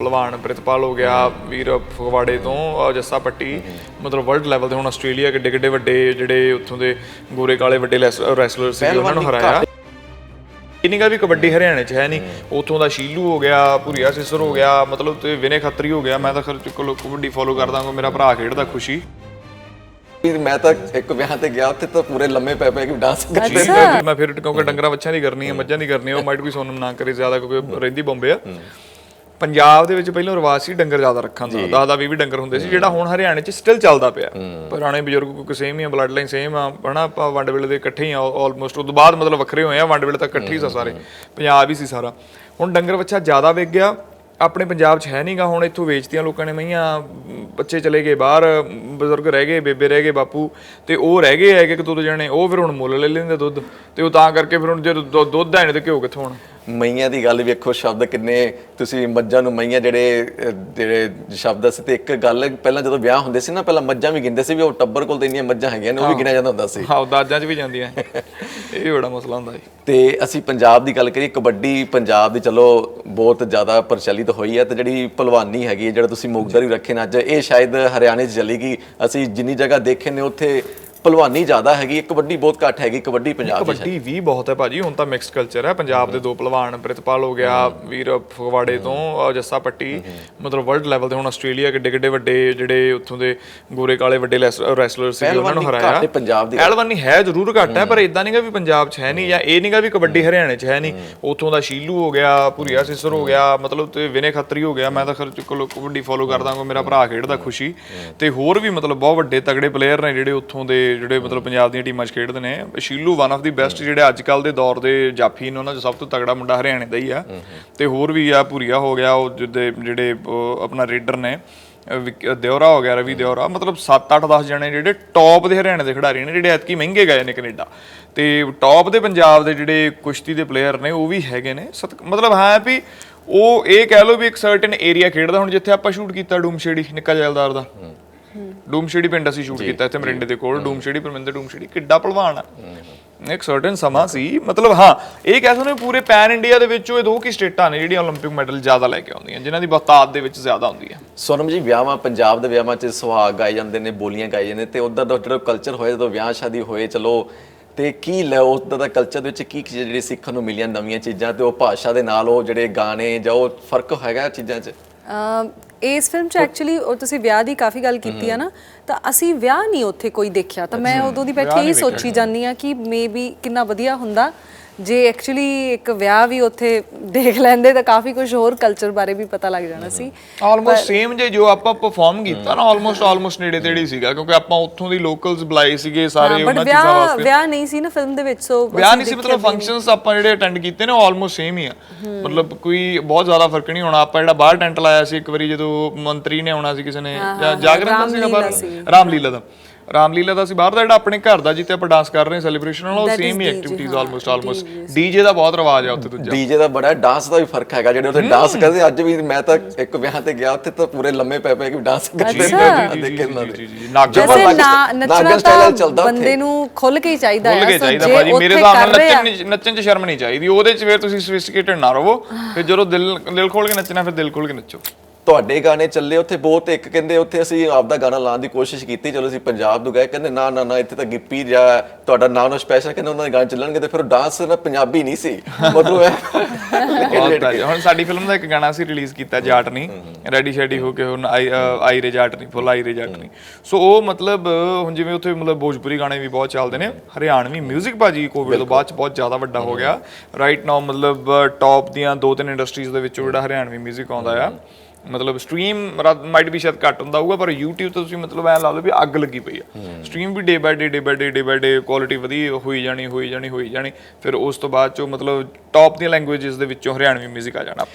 ਭਲਵਾਨ ਪ੍ਰਿਤਪਾਲ ਹੋ ਗਿਆ ਵੀਰ ਫਗਵਾੜੇ ਤੋਂ ਅਹ ਜੱਸਾ ਪੱਟੀ ਮਤਲਬ ਵਰਲਡ ਲੈਵਲ ਤੇ ਹੁਣ ਆਸਟ੍ਰੇਲੀਆ ਕਿੱਡੇ ਕਿੱਡੇ ਵੱਡੇ ਜਿਹੜੇ ਉੱਥੋਂ ਦੇ ਗੋਰੇ ਕਾਲੇ ਵੱਡੇ ਰੈਸਲਰ ਸੀ ਉਹਨਾਂ ਨੂੰ ਹਰਾਇਆ। ਇਨਿੰਗਾ ਵੀ ਕਬੱਡੀ ਹਰਿਆਣੇ 'ਚ ਹੈ ਨਹੀਂ। ਉੱਥੋਂ ਦਾ ਸ਼ੀਲੂ ਹੋ ਗਿਆ ਭੁਰੀਆ ਸਿਸਰ ਹੋ ਗਿਆ ਮਤਲਬ ਤੇ ਵਿਨੇ ਖੱਤਰੀ ਹੋ ਗਿਆ। ਮੈਂ ਤਾਂ ਖਰ ਚੁੱਕ ਕਬੱਡੀ ਫੋਲੋ ਕਰਦਾ ਹਾਂ ਮੇਰਾ ਭਰਾ ਖੇਡਦਾ ਖੁਸ਼ੀ। ਫਿਰ ਮੈਂ ਤਾਂ ਇੱਕ ਵਿਆਹ ਤੇ ਗਿਆ ਉੱਥੇ ਤਾਂ ਪੂਰੇ ਲੰਮੇ ਪੈ ਪੈ ਕੇ ਡਾਂਸ ਕਰਦੇ ਮੈਂ ਫਿਰ ਕਿਉਂਕਿ ਡੰਗਰਾਂ ਬੱਚਿਆਂ ਦੀ ਕਰਨੀ ਹੈ ਮੱਝਾਂ ਦੀ ਕਰਨੀ ਹੈ ਉਹ ਮਾਈਟ ਵੀ ਸੋਨਮ ਨਾ ਕਰੇ ਜ਼ਿਆਦਾ ਕਿਉਂਕਿ ਰਹਿੰਦੀ ਬੰਬੇ ਆ। ਪੰਜਾਬ ਦੇ ਵਿੱਚ ਪਹਿਲਾਂ ਰਿਵਾਜ ਸੀ ਡੰਗਰ ਜ਼ਿਆਦਾ ਰੱਖਣ ਦਾ 10 ਦਾ 20 ਡੰਗਰ ਹੁੰਦੇ ਸੀ ਜਿਹੜਾ ਹੁਣ ਹਰਿਆਣੇ 'ਚ ਸਟਿਲ ਚੱਲਦਾ ਪਿਆ। ਪੁਰਾਣੇ ਬਜ਼ੁਰਗ ਕੋਈ ਸੇਮ ਹੀ ਆ ਬਲੱਡ ਲਾਈਨ ਸੇਮ ਆ ਹਨਾ ਆਪਾਂ ਵੰਡ ਵੇਲੇ ਦੇ ਇਕੱਠੇ ਹੀ ਆ ਆਲਮੋਸਟ ਉਸ ਤੋਂ ਬਾਅਦ ਮਤਲਬ ਵੱਖਰੇ ਹੋਏ ਆ ਵੰਡ ਵੇਲੇ ਤੱਕ ਇਕੱਠੇ ਹੀ ਸੀ ਸਾਰੇ। ਪੰਜਾਬ ਹੀ ਸੀ ਸਾਰਾ। ਹੁਣ ਡੰਗਰ ਬੱਚਾ ਜ਼ਿਆਦਾ ਵਿਕ ਗਿਆ ਆਪਣੇ ਪੰਜਾਬ 'ਚ ਹੈ ਨਹੀਂਗਾ ਹੁਣ ਇੱਥੋਂ ਵੇਚਤੀਆਂ ਲੋਕਾਂ ਨੇ ਮਈਆਂ ਬੱਚੇ ਚਲੇ ਗਏ ਬਾਹਰ ਬਜ਼ੁਰਗ ਰਹਿ ਗਏ ਬੇਬੇ ਰਹਿ ਗਏ ਬਾਪੂ ਤੇ ਉਹ ਰਹਿ ਗਏ ਹੈਗੇ ਕਿ ਦੋ ਜਣੇ ਉਹ ਫਿਰ ਹੁਣ ਮੁੱਲ ਲੈ ਲੈਂਦੇ ਦੁੱਧ ਤੇ ਉਹ ਤਾਂ ਕਰਕੇ ਫਿਰ ਹੁਣ ਜੇ ਦੁੱਧ ਹੈ ਨਹੀਂ ਤੇ ਘਿਓ ਕਿੱਥੋਂ ਆਉਣਾ? ਮਈਆਂ ਦੀ ਗੱਲ ਵੇਖੋ ਸ਼ਬਦ ਕਿੰਨੇ ਤੁਸੀਂ ਮੱਝਾਂ ਨੂੰ ਮਈਆਂ ਜਿਹੜੇ ਜਿਹੜੇ ਸ਼ਬਦ ਸੀ ਤੇ ਇੱਕ ਗੱਲ ਪਹਿਲਾਂ ਜਦੋਂ ਵਿਆਹ ਹੁੰਦੇ ਸੀ ਨਾ ਪਹਿਲਾਂ ਮੱਝਾਂ ਵੀ ਗਿੰਦੇ ਸੀ ਵੀ ਉਹ ਟੱਬਰ ਕੋਲ ਤੇ ਇੰਨੀਆਂ ਮੱਝਾਂ ਹੈਗੀਆਂ ਨੇ ਉਹ ਵੀ ਗਿਣਿਆ ਜਾਂਦਾ ਹੁੰਦਾ ਸੀ। ਹਾਂ ਦਾਜਾਂ 'ਚ ਵੀ ਜਾਂਦੀਆਂ। ਇਹ ਬੜਾ ਮਸਲਾ ਹੁੰਦਾ ਜੀ ਤੇ ਅਸੀਂ ਪੰਜਾਬ ਦੀ ਗੱਲ ਕਰੀਏ ਕਬੱਡੀ ਪੰਜਾਬ ਦੀ ਚਲੋ ਬਹੁਤ ਜ਼ਿਆਦਾ ਪ੍ਰਚਲਿਤ ਹੋਈ ਹੈ ਤੇ ਜਿਹੜੀ ਭਲਵਾਨੀ ਹੈਗੀ ਹੈ, ਜਿਹੜਾ ਤੁਸੀਂ ਮੁਕਦਰੀ ਰੱਖੇ ਨੇ ਅੱਜ ਇਹ ਸ਼ਾਇਦ ਹਰਿਆਣੇ 'ਚ ਚੱਲੇਗੀ। ਅਸੀਂ ਜਿੰਨੀ ਜਗ੍ਹਾ ਦੇਖੇ ਨੇ ਉੱਥੇ ਭਲਵਾਨੀ ਜ਼ਿਆਦਾ ਹੈਗੀ ਕਬੱਡੀ ਬਹੁਤ ਘੱਟ ਹੈਗੀ ਕਬੱਡੀ ਪੰਜਾਬ 'ਚ ਕਬੱਡੀ ਵੀ ਬਹੁਤ ਹੈ ਭਾਜੀ ਹੁਣ ਤਾਂ ਮਿਕਸਡ ਕਲਚਰ ਹੈ। ਪੰਜਾਬ ਦੇ ਦੋ ਪਹਿਲਵਾਨ ਪ੍ਰਿਤਪਾਲ ਹੋ ਗਿਆ ਵੀਰ ਫਗਵਾੜੇ ਤੋਂ ਜੱਸਾ ਪੱਟੀ ਮਤਲਬ ਵਰਲਡ ਲੈਵਲ ਤੇ ਹੁਣ ਆਸਟ੍ਰੇਲੀਆ ਕਿੱਡੇ ਕਿੱਡੇ ਵੱਡੇ ਜਿਹੜੇ ਉੱਥੋਂ ਦੇ ਗੋਰੇ ਕਾਲੇ ਵੱਡੇ ਰੈਸਲਰ ਸੀ ਉਹਨਾਂ ਨੂੰ ਪਹਿਲਵਾਨੀ ਹਰਾਇਆ। ਘੱਟ ਹੈ ਪੰਜਾਬ ਦੀ। ਪਹਿਲਵਾਨੀ ਹੈ ਜ਼ਰੂਰ ਘੱਟ ਹੈ ਪਰ ਇਦਾਂ ਨਹੀਂਗਾ ਵੀ ਪੰਜਾਬ 'ਚ ਹੈ ਨਹੀਂ ਜਾਂ ਇਹ ਨਹੀਂਗਾ ਵੀ ਕਬੱਡੀ ਹਰਿਆਣੇ 'ਚ ਹੈ ਨਹੀਂ। ਉੱਥੋਂ ਦਾ ਸ਼ੀਲੂ ਹੋ ਗਿਆ ਭੁਰੀਆ ਸਿਸਰ ਹੋ ਗਿਆ ਮਤਲਬ ਤੇ ਵਿਨੇ ਖੱਤਰੀ ਹੋ ਗਿਆ ਮੈਂ ਤਾਂ ਖਰ ਕਬੱਡੀ ਫੋਲੋ ਕਰਦਾ ਹਾਂ ਮੇਰਾ ਭਰਾ ਖੇਡਦਾ ਖੁਸ਼ੀ। ਤੇ ਹੋਰ ਵੀ ਮਤਲਬ ਬਹੁਤ ਵੱਡੇ ਤਗੜੇ ਪਲੇਅਰ ਨੇ ਜਿਹੜੇ ਉੱਥੋਂ ਦੇ ਜਿਹੜੇ ਮਤਲਬ ਪੰਜਾਬ ਦੀਆਂ ਟੀਮਾਂ 'ਚ ਖੇਡਦੇ ਨੇ ਸ਼ੀਲੂ ਵਨ ਆਫ ਦੀ ਬੈਸਟ ਜਿਹੜੇ ਅੱਜ ਕੱਲ ਦੇ ਦੌਰ ਦੇ ਜਾਫੀ ਨੇ ਉਹਨਾਂ 'ਚ ਸਭ ਤੋਂ ਤਗੜਾ ਮੁੰਡਾ ਹਰਿਆਣੇ ਦਾ ਹੀ ਆ। ਤੇ ਹੋਰ ਵੀ ਆ ਭੁਰੀਆ ਹੋ ਗਿਆ ਉਹ ਜਿਹਦੇ ਜਿਹੜੇ ਆਪਣਾ ਰੇਡਰ ਨੇ ਦਿਓਰਾ ਹੋ ਗਿਆ ਰਵੀ ਦਿਓਰਾ ਮਤਲਬ 7 8 10 ਜਣੇ ਜਿਹੜੇ ਟੌਪ ਦੇ ਹਰਿਆਣੇ ਦੇ ਖਿਡਾਰੀ ਨੇ ਜਿਹੜੇ ਐਤਕੀ ਮਹਿੰਗੇ ਗਏ ਨੇ ਕੈਨੇਡਾ। ਤੇ ਟੌਪ ਦੇ ਪੰਜਾਬ ਦੇ ਜਿਹੜੇ ਕੁਸ਼ਤੀ ਦੇ ਪਲੇਅਰ ਨੇ ਉਹ ਵੀ ਹੈਗੇ ਨੇ। ਮਤਲਬ ਹੈ ਵੀ ਉਹ ਇਹ ਕਹਿ ਲਓ ਵੀ ਇੱਕ ਸਰਟਨ ਏਰੀਆ ਖੇਡਦਾ ਹੁਣ ਜਿੱਥੇ ਆਪਾਂ ਸ਼ੂਟ ਕੀਤਾ ਡੂਮਸ਼ੇੜੀ ਨਿੱਕਾ ਜੈਲਦਾਰ ਦਾ। ਡੂਮਸ਼ੇੜੀ ਪਿੰਡ ਅਸੀਂ ਸ਼ੂਟ ਕੀਤਾ ਇੱਥੇ ਮਰਿੰਡੇ ਦੇ ਕੋਲ ਡੂਮਸ਼ੇੜੀ ਪਰਮਿੰਦਰ ਡੂਮਸ਼ੇੜੀ ਕਿੱਡਾ ਪਹਿਲਵਾਨ ਆ ਇੱਕ ਸਰਟਨ ਸਮਾਂ ਸੀ ਮਤਲਬ ਹਾਂ ਇਹ ਕਹਿ ਸਕਦੇ ਹੋ ਪੂਰੇ ਪੈਨ ਇੰਡੀਆ ਦੇ ਵਿੱਚ ਉਹ ਦੋ ਕੀ ਸਟੇਟਾਂ ਨੇ ਜਿਹੜੀਆਂ 올림픽 ਮੈਡਲ ਜ਼ਿਆਦਾ ਲੈ ਕੇ ਆਉਂਦੀਆਂ ਜਿਨ੍ਹਾਂ ਦੀ ਬਹੁਤਾਤ ਦੇ ਵਿੱਚ ਜ਼ਿਆਦਾ ਹੁੰਦੀ ਹੈ ਸੋਨਮ ਜੀ ਵਿਆਹਾਂ ਪੰਜਾਬ ਦੇ ਵਿਆਹਾਂ 'ਚ ਸੁਹਾਗ ਗਾਏ ਜਾਂਦੇ ਨੇ ਬੋਲੀਆਂ ਗਾਈ ਜਾਂਦੇ ਤੇ ਉਧਰ ਦਾ ਜਿਹੜਾ ਕਲਚਰ ਹੋਏ ਜਦੋਂ ਵਿਆਹ ਸ਼ਾਦੀ ਹੋਏ ਚਲੋ ਤੇ ਕੀ ਲੈ ਉਧਰ ਦਾ ਕਲਚਰ ਦੇ ਵਿੱਚ ਕੀ ਕੀ ਜਿਹੜੀ ਸਿੱਖਣ ਨੂੰ ਮਿਲੀਆਂ ਨਵੀਆਂ ਚੀਜ਼ਾਂ ਤੇ ਉਹ ਭਾਸ਼ਾ ਦੇ ਨਾਲ ਉਹ ਜਿਹੜੇ ਗਾਣੇ ਜਾਂ ਉਹ ਫਰਕ ਹੈਗਾ ਚੀਜ਼ਾਂ 'ਚ ਅਮ ਇਸ ਫਿਲਮ ਚ ਐਕਚੁਅਲੀ ਉਹ ਤੁਸੀਂ ਵਿਆਹ ਦੀ ਕਾਫੀ ਗੱਲ ਕੀਤੀ ਆ ਨਾ ਤਾਂ ਅਸੀਂ ਵਿਆਹ ਨਹੀਂ ਉੱਥੇ ਕੋਈ ਦੇਖਿਆ। ਤਾਂ ਮੈਂ ਉਦੋਂ ਦੀ ਬੈਠੀ ਇਹ ਸੋਚੀ ਜਾਂਦੀ ਆ ਕਿ ਮੇਬੀ ਕਿੰਨਾ ਵਧੀਆ ਹੁੰਦਾ। ਜੇ ਐਕਚੁਅਲੀ ਇੱਕ ਵਿਆਹ ਵੀ ਉੱਥੇ ਦੇਖ ਲੈਂਦੇ ਤਾਂ ਕਾਫੀ ਕੁਝ ਹੋਰ ਕਲਚਰ ਬਾਰੇ ਵੀ ਪਤਾ ਲੱਗ ਜਾਣਾ ਸੀ। ਆਲਮੋਸਟ ਸੇਮ ਜੇ ਜੋ ਆਪਾਂ ਪਰਫਾਰਮ ਕੀਤਾ ਨਾ ਆਲਮੋਸਟ ਆਲਮੋਸਟ ਨੇੜੇ ਤੇੜੇ ਹੀ ਸੀਗਾ ਕਿਉਂਕਿ ਆਪਾਂ ਉੱਥੋਂ ਦੀ ਲੋਕਲਸ ਬੁਲਾਏ ਸੀਗੇ ਸਾਰੇ ਉਹਨਾਂ ਚੀਜ਼ਾਂ ਵਿਆਹ ਵਾਸਤੇ। ਵਿਆਹ ਨਹੀਂ ਸੀ ਨਾ ਫਿਲਮ ਦੇ ਵਿੱਚ ਸੋ ਵਿਆਹ ਨਹੀਂ ਸੀ ਮਤਲਬ ਫੰਕਸ਼ਨਸ ਆਪਾਂ ਜਿਹੜੇ ਅਟੈਂਡ ਕੀਤੇ ਨੇ ਆਲਮੋਸਟ ਸੇਮ ਹੀ ਆ। ਮਤਲਬ ਕੋਈ ਬਹੁਤ ਜ਼ਿਆਦਾ ਫ਼ਰਕ ਨਹੀਂ ਹੋਣਾ ਆਪਾਂ ਜਿਹੜਾ ਬਾਹਰ ਟੈਂਟ ਲਾਇਆ ਸੀ ਇੱਕ ਵਾਰੀ ਜਦੋਂ ਮੰਤਰੀ ਨੇ ਆਉਣਾ ਸੀ ਕਿਸੇ ਨੇ ਜਾਂ ਜਾਗਰਣ ਦਾ ਸੀਗਾ ਬਾਹਰ। ਰਾਮਲੀਲਾ ਦਾ। ਰਾਮਲੀਲਾ ਦਾ ਸੀ। ਬਾਹਰ ਦਾ ਜਿਹੜਾ ਆਪਣੇ ਘਰ ਦਾ ਜਿੱਥੇ ਆਪਾਂ ਡਾਂਸ ਕਰ ਰਹੇ ਹਾਂ ਸੈਲੀਬ੍ਰੇਸ਼ਨ ਵਾਲਾ ਉਹ ਸੇਮ ਹੀ ਐਕਟੀਵਿਟੀਜ਼ ਆਲਮੋਸਟ ਆਲਮੋਸਟ ਡੀਜੇ ਦਾ ਬਹੁਤ ਰਿਵਾਜ ਆ ਉੱਥੇ ਦੂਜਾ। ਡੀਜੇ ਦਾ ਬੜਾ ਡਾਂਸ ਦਾ ਵੀ ਫ਼ਰਕ ਹੈਗਾ ਜਿਹੜੇ ਉੱਥੇ ਡਾਂਸ ਕਰਦੇ ਅੱਜ ਵੀ ਮੈਂ ਤਾਂ ਇੱਕ ਵਿਆਹ ਤੇ ਗਿਆ ਉੱਥੇ ਤਾਂ ਪੂਰੇ ਲੰਮੇ ਪੈ ਪੈ ਕੇ ਡਾਂਸ ਕਰਦੇ ਅੱਛਾ। ਨੇ ਦੇਖੇ ਉਹਨਾਂ ਜੀ ਦੇ। ਜੀ ਨਾਗਰ ਵੈਸੇ ਨਾਗਨ ਨਾ ਸਟਾਈਲ ਨੱਚਣਾ ਚੱਲਦਾ ਤਾਂ ਉੱਥੇ। ਬੰਦੇ ਨੂੰ ਖੁੱਲ ਕੇ ਹੀ ਚਾਹੀਦਾ ਹੈ ਕੇ ਸੋ ਚਾਹੀਦਾ। ਭਾਜੀ ਮੇਰੇ ਹਿਸਾਬ ਨਾਲ ਨੱਚਣ 'ਚ ਸ਼ਰਮ ਨਹੀਂ ਚਾਹੀਦੀ। ਉਹਦੇ 'ਚ ਫਿਰ ਤੁਸੀਂ ਸਫਿਸਟੀਕੇਟਡ ਨਾ ਰਹੋ। ਫਿਰ ਜਦੋਂ ਦਿਲ ਦਿਲ ਖੋਲ ਕੇ ਨੱਚਣਾ ਫਿਰ ਦਿਲ ਖੋਲ ਕੇ ਨੱਚੋ। ਤੁਹਾਡੇ ਗਾਣੇ ਚੱਲੇ ਉੱਥੇ ਬਹੁਤ ਇੱਕ ਕਹਿੰਦੇ ਉੱਥੇ ਅਸੀਂ ਆਪਦਾ ਗਾਣਾ ਲਾਉਣ ਦੀ ਕੋਸ਼ਿਸ਼ ਕੀਤੀ ਚਲੋ ਅਸੀਂ ਪੰਜਾਬ ਨੂੰ ਗਏ ਕਹਿੰਦੇ ਨਾ ਨਾ ਨਾ ਇੱਥੇ ਤਾਂ ਗਿੱਪੀ ਜਾਂ ਤੁਹਾਡਾ ਨਾਮ ਨੂੰ ਸਪੈਸ਼ਲ ਕਹਿੰਦੇ ਉਹਨਾਂ ਦੇ ਗਾਣੇ ਚੱਲਣਗੇ ਤੇ ਫਿਰ ਡਾਂਸ ਨਾ ਪੰਜਾਬੀ ਨਹੀਂ ਸੀ ਮਤਲਬ ਬਹੁਤ ਹੈ ਹੁਣ ਸਾਡੀ ਫਿਲਮ ਦਾ ਇੱਕ ਗਾਣਾ ਸੀ ਰਿਲੀਜ਼ ਕੀਤਾ ਜਾਟ ਨਹੀਂ ਰੈਡੀ ਸ਼ੈਡੀ ਹੋ ਕੇ ਹੁਣ ਆਈ ਅ, ਆਈ ਰੇ ਜਾਟ ਨਹੀਂ ਫੁੱਲ ਆਈ ਰੇ ਜਾਟ ਨਹੀਂ ਸੋ ਉਹ ਮਤਲਬ ਹੁਣ ਜਿਵੇਂ ਉੱਥੇ ਮਤਲਬ ਭੋਜਪੁਰੀ ਗਾਣੇ ਵੀ ਬਹੁਤ ਚੱਲਦੇ ਨੇ ਹਰਿਆਣਵੀ 뮤직 ਭਾਜੀ ਕੋਵਿਡ ਤੋਂ ਬਾਅਦ ਚ ਬਹੁਤ ਜ਼ਿਆਦਾ ਵੱਡਾ ਹੋ ਗਿਆ ਰਾਈਟ ਨਾਓ ਮਤਲਬ ਟੌਪ ਦੀਆਂ ਦੋ ਤਿੰਨ ਇੰਡਸਟਰੀਜ਼ ਦੇ ਵਿੱਚੋਂ ਜਿਹੜਾ ਹਰਿਆਣਵੀ 뮤직 ਆਉਂਦਾ ਆ ਮਤਲਬ ਸਟ੍ਰੀਮ ਮਾਈਟ ਵੀ ਸ਼ਾਇਦ ਘੱਟ ਹੁੰਦਾ ਹੋਊਗਾ ਪਰ YouTube ਤੇ ਤੁਸੀਂ ਮਤਲਬ ਐ ਲਾ ਲਓ ਵੀ ਅੱਗ ਲੱਗੀ ਪਈ ਆ। ਸਟ੍ਰੀਮ ਵੀ ਡੇ ਬਾਈ ਡੇ ਡੇ ਬਾਈ ਡੇ ਡੇ ਬਾਈ ਡੇ ਕੁਆਲਿਟੀ ਵਧੀ ਹੋਈ ਜਾਣੀ ਹੋਈ ਜਾਣੀ ਹੋਈ ਜਾਣੀ। ਫਿਰ ਉਸ ਤੋਂ ਬਾਅਦ ਚੋਂ ਮਤਲਬ ਟੌਪ ਦੀਆਂ ਲੈਂਗੁਏਜਸ ਦੇ ਵਿੱਚੋਂ ਹਰਿਆਣਵੀ 뮤직 ਆ ਜਾਣਾ ਆਪਣਾ।